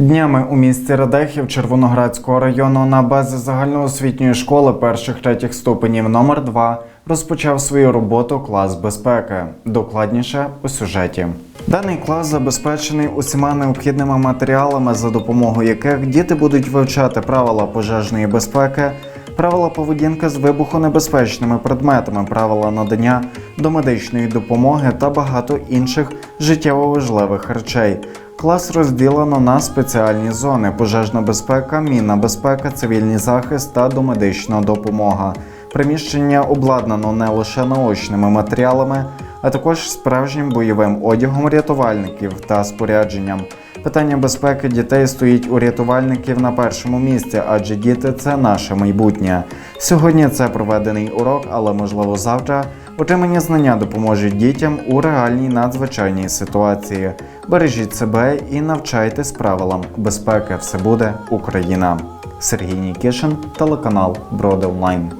Днями у місті Радехів Червоноградського району на базі загальноосвітньої школи перших третіх ступенів номер 2 розпочав свою роботу клас безпеки. Докладніше у сюжеті. Даний клас забезпечений усіма необхідними матеріалами, за допомогою яких діти будуть вивчати правила пожежної безпеки, правила поведінки з вибухонебезпечними предметами, правила надання домедичної допомоги та багато інших життєво важливих речей. Клас розділено на спеціальні зони: пожежна безпека, мінна безпека, цивільний захист та домедична допомога. Приміщення обладнано не лише наочними матеріалами, а також справжнім бойовим одягом рятувальників та спорядженням. Питання безпеки дітей стоїть у рятувальників на першому місці, адже діти це наше майбутнє. Сьогодні це проведений урок, але можливо завтра отримані знання допоможуть дітям у реальній надзвичайній ситуації. Бережіть себе і навчайтесь правилам безпеки. Все буде Україна. Сергій Нікішин, телеканал Броди Онлайн.